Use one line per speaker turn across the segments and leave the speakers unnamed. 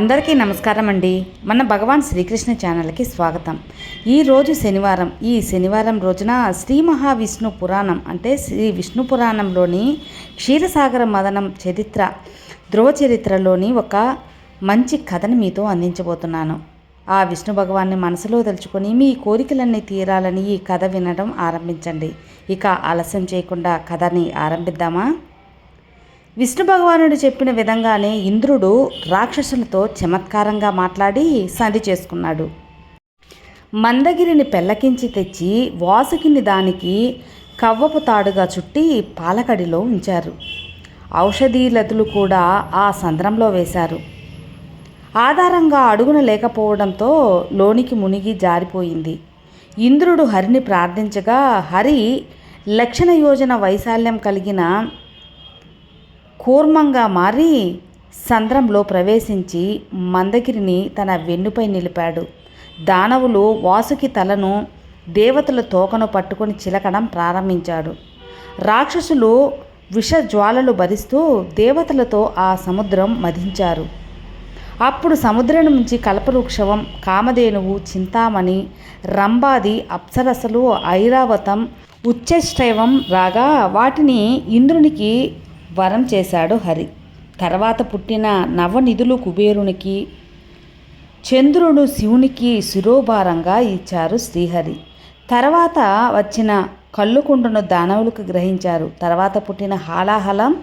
అందరికీ నమస్కారం అండి. మన భగవాన్ శ్రీకృష్ణ ఛానల్కి స్వాగతం. ఈరోజు శనివారం. ఈ శనివారం రోజున శ్రీ మహావిష్ణు పురాణం అంటే శ్రీ విష్ణు పురాణంలోని క్షీరసాగర మదనం చరిత్ర ధ్రువ చరిత్రలోని ఒక మంచి కథని మీతో అందించబోతున్నాను. ఆ విష్ణు భగవాన్ని మనసులో తలుచుకొని మీ కోరికలన్నీ తీరాలని ఈ కథ వినడం ఆరంభించండి. ఇక ఆలస్యం చేయకుండా కథని ఆరంభిద్దామా? విష్ణు భగవానుడు చెప్పిన విధంగానే ఇంద్రుడు రాక్షసులతో చమత్కారంగా మాట్లాడి సంధి చేసుకున్నాడు. మందగిరిని పెల్లకించి తెచ్చి వాసుకిని దానికి కవ్వపు తాడుగా చుట్టి పాలకడిలో ఉంచారు. ఔషధీలతులు కూడా ఆ సంద్రంలో వేశారు. ఆధారంగా అడుగున లేకపోవడంతో లోనికి మునిగి జారిపోయింది. ఇంద్రుడు హరిని ప్రార్థించగా హరి లక్షణ యోజన వైశాల్యం కలిగిన కూర్మంగా మారి సంద్రంలో ప్రవేశించి మందగిరిని తన వెన్నుపై నిలిపాడు. దానవులు వాసుకి తలను దేవతల తోకను పట్టుకొని చిలకడం ప్రారంభించాడు. రాక్షసులు విష జ్వాలలు భరిస్తూ దేవతలతో ఆ సముద్రం మధించారు. అప్పుడు సముద్రం నుంచి కల్పవృక్షవం కామధేనువు చింతామణి రంబాది అప్సరసలు ఐరావతం ఉచ్చష్టైవం రాగా వాటిని ఇంద్రునికి వరం చేశాడు హరి. తర్వాత పుట్టిన నవనిధులు కుబేరునికి చంద్రుడు శివునికి శిరోభారంగా ఇచ్చారు శ్రీహరి. తర్వాత వచ్చిన కళ్ళుకుండును దానవులకు గ్రహించారు. తర్వాత పుట్టిన హాలాహలం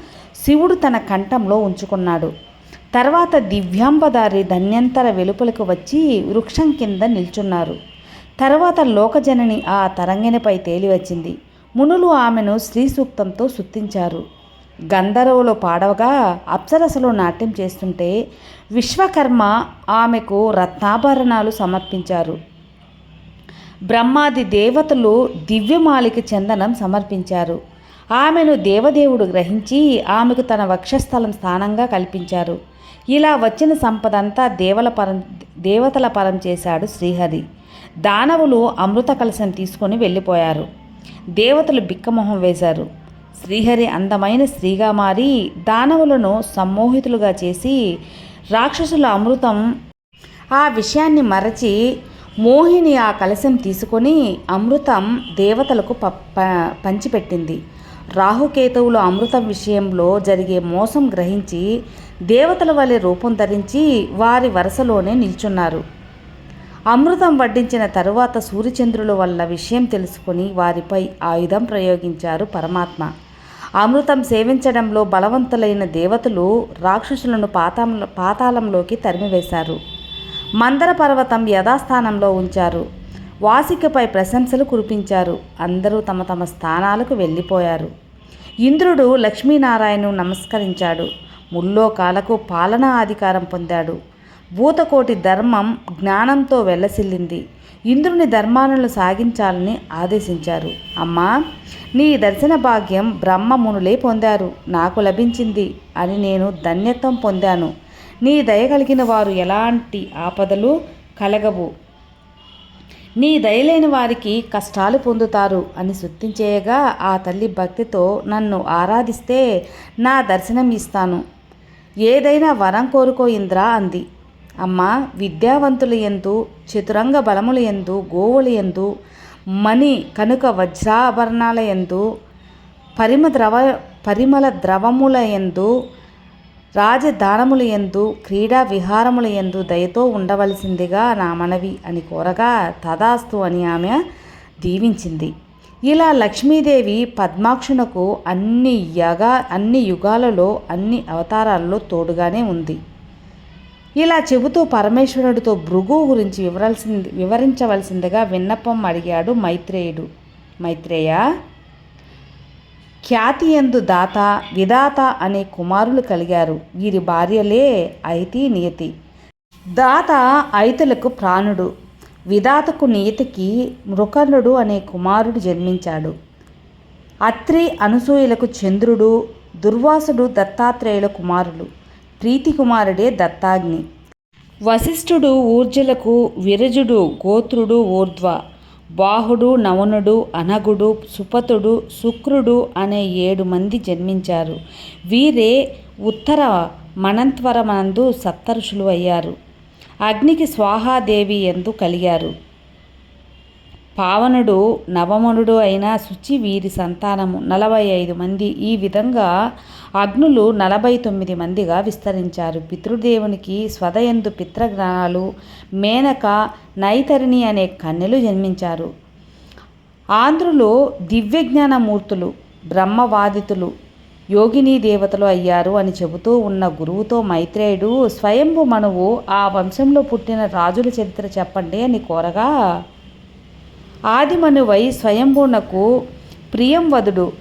శివుడు తన కంఠంలో ఉంచుకున్నాడు. తర్వాత దివ్యాంబదారి ధన్యంతర వెలుపలకు వచ్చి వృక్షం కింద నిల్చున్నారు. తర్వాత లోకజనని ఆ తరంగిణిపై తేలివచ్చింది. మునులు ఆమెను శ్రీ సూక్తంతో సుత్తించారు. గంధర్వులు పాడవగా అప్సరసలు నాట్యం చేస్తుంటే విశ్వకర్మ ఆమెకు రత్నాభరణాలు సమర్పించారు. బ్రహ్మాది దేవతలు దివ్యమాలికి చందనం సమర్పించారు. ఆమెను దేవదేవుడు గ్రహించి ఆమెకు తన వక్షస్థలం స్థానంగా కల్పించారు. ఇలా వచ్చిన సంపదంతా దేవల పరం దేవతల పరం చేశాడు శ్రీహరి. దానవులు అమృత కలశం తీసుకొని వెళ్ళిపోయారు. దేవతలు బిక్కమొహం వేశారు. శ్రీహరి అందమైన స్త్రీగా మారి దానవులను సమ్మోహితులుగా చేసి రాక్షసుల అమృతం ఆ విషయాన్ని మరచి మోహిని ఆ కలశం తీసుకొని అమృతం దేవతలకు ప ప- పంచిపెట్టింది. రాహుకేతువులు అమృతం విషయంలో జరిగే మోసం గ్రహించి దేవతల వలె రూపం ధరించి వారి వరుసలోనే నిల్చున్నారు. అమృతం వడ్డించిన తరువాత సూర్యచంద్రుల వల్ల విషయం తెలుసుకుని వారిపై ఆయుధం ప్రయోగించారు పరమాత్మ. అమృతం సేవించడంలో బలవంతులైన దేవతలు రాక్షసులను పాతాళ పాతాళంలోకి తరిమివేశారు. మందర పర్వతం యథాస్థానంలో ఉంచారు. వాసికపై ప్రశంసలు కురిపించారు. అందరూ తమ తమ స్థానాలకు వెళ్ళిపోయారు. ఇంద్రుడు లక్ష్మీనారాయణను నమస్కరించాడు. ముల్లోకాలకు పాలనా అధికారం పొందాడు. భూతకోటి ధర్మం జ్ఞానంతో వెల్లసిల్లింది. ఇంద్రుని ధర్మాలను సాగించాలని ఆదేశించారు. అమ్మా నీ దర్శన భాగ్యం బ్రహ్మ మునులే పొందారు. నాకు లభించింది అని నేను ధన్యత్వం పొందాను. నీ దయ కలిగిన వారు ఎలాంటి ఆపదలు కలగవు. నీ దయలేని వారికి కష్టాలు పొందుతారు అని శుద్ధించేయగా ఆ తల్లి భక్తితో నన్ను ఆరాధిస్తే నా దర్శనం ఇస్తాను. ఏదైనా వరం కోరుకో ఇంద్రా అంది. అమ్మ విద్యావంతుల ఎందు చతురంగ బలముల ఎందు గోవుల ఎందు మణి కనుక వజ్రాభరణాల ఎందు పరిమ ద్రవ పరిమళ ద్రవముల ఎందు రాజదానముల ఎందు క్రీడా విహారముల ఎందు దయతో ఉండవలసిందిగా నా మనవి అని కోరగా తదాస్తు అని ఆమె దీవించింది. ఇలా లక్ష్మీదేవి పద్మాక్షునకు అన్ని యగా అన్ని యుగాలలో అన్ని అవతారాలలో తోడుగానే ఉంది. ఇలా చెబుతూ పరమేశ్వరుడితో భృగు గురించి వివరాల్సింది వివరించవలసిందిగా విన్నపం అడిగాడు మైత్రేయుడు. మైత్రేయ ఖ్యాతి ఎందు దాత విధాత అనే కుమారులు కలిగారు. వీరి భార్యలే ఐతి నియతి. దాత ఐతులకు ప్రాణుడు. విధాతకు నియతికి మృకర్ణుడు అనే కుమారుడు జన్మించాడు. అత్రి అనసూయులకు చంద్రుడు దుర్వాసుడు దత్తాత్రేయుల కుమారులు. ప్రీతి కుమారుడే దత్తాగ్ని. వశిష్ఠుడు ఊర్జలకు విరజుడు గోత్రుడు ఊర్ధ్వ. బాహుడు నవనుడు అనగుడు సుపతుడు శుక్రుడు అనే ఏడు మంది జన్మించారు. వీరే ఉత్తర మనంత్వరమనందు సప్తరుషులు అయ్యారు. అగ్నికి స్వాహాదేవి ఎందు కలిగారు. పావనుడు నవమనుడు అయిన శుచి వీరి సంతానము నలభై ఐదు మంది. ఈ విధంగా అగ్నులు నలభై తొమ్మిది మందిగా విస్తరించారు. పితృదేవునికి స్వదయందు పిత్రజ్ఞానాలు మేనక నైతరిణి అనే కన్యలు జన్మించారు. ఆంధ్రులు దివ్యజ్ఞానమూర్తులు బ్రహ్మవాదితులు యోగిని దేవతలు అయ్యారు అని చెబుతూ ఉన్న గురువుతో మైత్రేయుడు స్వయంభు మనువు ఆ వంశంలో పుట్టిన రాజుల చరిత్ర చెప్పండి అని కోరగా ఆదిమనువై స్వయంభునకు ప్రియంవదుడు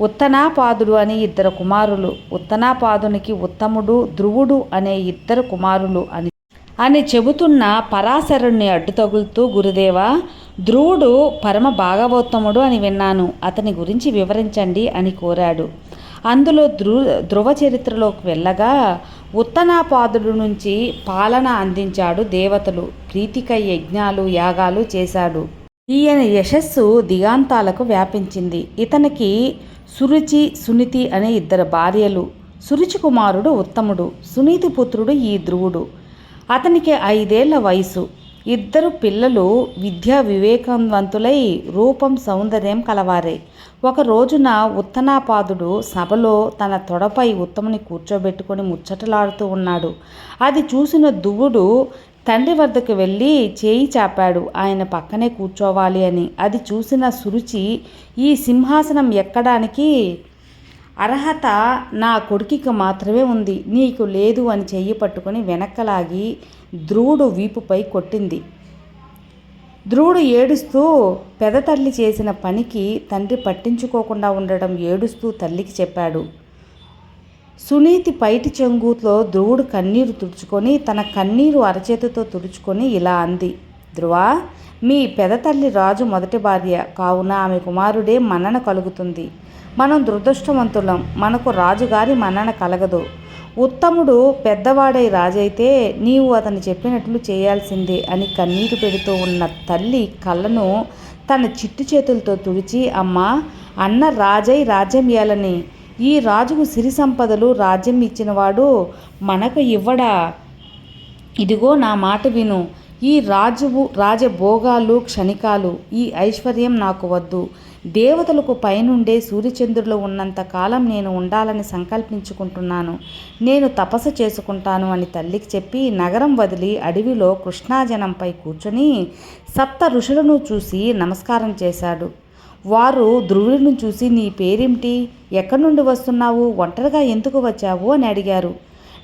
ఉత్తనాపాదుడు అని ఇద్దరు కుమారులు ఉత్తనాపాదునికి ఉత్తముడు ధ్రువుడు అనే ఇద్దరు కుమారులు అని. అని చెబుతున్న పరాశరుణ్ణి అడ్డు తగులుతూ గురుదేవా ధ్రువుడు పరమ భాగవోత్తముడు అని విన్నాను. అతని గురించి వివరించండి అని కోరాడు. అందులో ధ్రు ధ్రువ చరిత్రలోకి వెళ్ళగా ఉత్తనాపాదుడు నుంచి పాలన అందించాడు దేవతలు ప్రీతిక యజ్ఞాలు యాగాలు చేశాడు. ఈయన యశస్సు దిగాంతాలకు వ్యాపించింది. ఇతనికి సురుచి సునీతి అనే ఇద్దరు భార్యలు. సురుచి కుమారుడు ఉత్తముడు సునీతి పుత్రుడు ఈ ధ్రువుడు. అతనికి ఐదేళ్ళ వయసు ఇద్దరు పిల్లలు విద్యా వివేకవంతులై రూపం సౌందర్యం కలవారే. ఒక రోజున ఉత్తనాపాదుడు సభలో తన తొడపై ఉత్తముని కూర్చోబెట్టుకొని ముచ్చటలాడుతూ ఉన్నాడు. అది చూసిన దువ్వుడు తండ్రి వద్దకు వెళ్ళి చేయి చాపాడు. ఆయన పక్కనే కూర్చోవాలి అని. అది చూసిన సురుచి ఈ సింహాసనం ఎక్కడానికి? అర్హత నా కొడుకుకి మాత్రమే ఉంది. నీకు లేదు అని చెయ్యి పట్టుకొని వెనక్కలాగి ధ్రువుడు వీపుపై కొట్టింది. ధ్రువుడు ఏడుస్తూ పెదతల్లి చేసిన పనికి తండ్రి పట్టించుకోకుండా ఉండడం ఏడుస్తూ తల్లికి చెప్పాడు. సునీతి పైటి చెంగుతో ధ్రువుడు కన్నీరు తుడుచుకొని తన కన్నీరు అరచేతితో తుడుచుకొని ఇలా అంది. ధ్రువ మీ పెదతల్లి రాజు మొదటి భార్య. కావున ఆమె కుమారుడే మన్నన కలుగుతుంది. మనం దురదృష్టవంతులం. మనకు రాజుగారి మన్నన కలగదు. ఉత్తముడు పెద్దవాడై రాజైతే నీవు అతను చెప్పినట్లు చేయాల్సిందే అని కన్నీరు పెడుతూ ఉన్న తల్లి కళ్ళను తన చిట్టు చేతులతో తుడిచి అమ్మా అన్న రాజై రాజ్యం ఏలని. ఈ రాజుకు సిరి సంపదలు రాజ్యం ఇచ్చినవాడు మనకు ఇవ్వడా? ఇదిగో నా మాట విను. ఈ రాజువు రాజభోగాలు క్షణికాలు ఈ ఐశ్వర్యం నాకు వద్దు. దేవతలకు పైనుండే సూర్యచంద్రులు ఉన్నంత కాలం నేను ఉండాలని సంకల్పించుకుంటున్నాను. నేను తపస్సు చేసుకుంటాను అని తల్లికి చెప్పి నగరం వదిలి అడవిలో కృష్ణాజనంపై కూర్చొని సప్త ఋషులను చూసి నమస్కారం చేశాడు. వారు ధ్రువుడిని చూసి నీ పేరేమిటి? ఎక్కడి నుండి వస్తున్నావు? ఒంటరిగా ఎందుకు వచ్చావు? అని అడిగారు.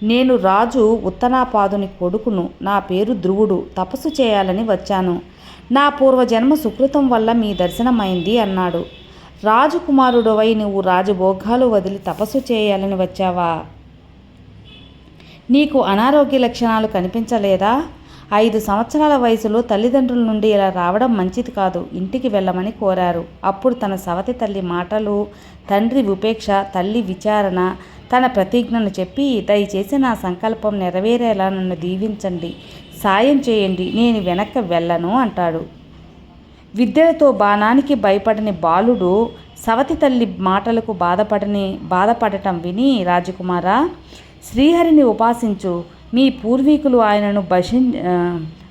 నేను రాజు ఉత్తనాపాదుని కొడుకును. నా పేరు ధ్రువుడు తపస్సు చేయాలని వచ్చాను. నా పూర్వజన్మ సుకృతం వల్ల మీ దర్శనమైంది అన్నాడు. రాజకుమారుడవై నువ్వు రాజభోగాలు వదిలి తపస్సు చేయాలని వచ్చావా? నీకు అనారోగ్య లక్షణాలు కనిపించలేదా? ఐదు సంవత్సరాల వయసులో తల్లిదండ్రుల నుండి ఇలా రావడం మంచిది కాదు ఇంటికి వెళ్ళమని కోరారు. అప్పుడు తన సవతి తల్లి మాటలు తండ్రి ఉపేక్ష తల్లి విచారణ తన ప్రతిజ్ఞను చెప్పి దయచేసి నా సంకల్పం నెరవేరేలా నన్ను దీవించండి సాయం చేయండి నేను వెనక్కి వెళ్ళను అంటాడు. విద్యలతో బాణానికి భయపడని బాలుడు సవతి తల్లి మాటలకు బాధపడని బాధపడటం విని రాజకుమారా శ్రీహరిని ఉపాసించు మీ పూర్వీకులు ఆయనను భజి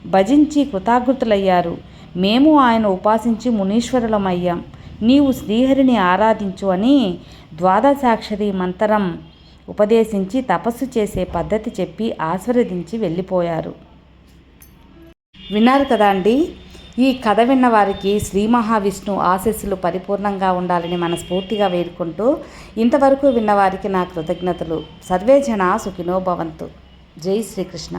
భజించి కృతజ్ఞతులయ్యారు మేము ఆయన ఉపాసించి మునీశ్వరులమయ్యాం. నీవు శ్రీహరిని ఆరాధించు అని ద్వాదశాక్షరి మంత్రం ఉపదేశించి తపస్సు చేసే పద్ధతి చెప్పి ఆశీర్వదించి వెళ్ళిపోయారు. విన్నారు కదా అండి? ఈ కథ విన్న వారికి శ్రీ మహావిష్ణు ఆశీస్సులు పరిపూర్ణంగా ఉండాలని మనస్ఫూర్తిగా వేడుకుంటూ ఇంతవరకు విన్నవారికి నా కృతజ్ఞతలు. సర్వే జన సుఖినో భవంతు. జై శ్రీకృష్ణ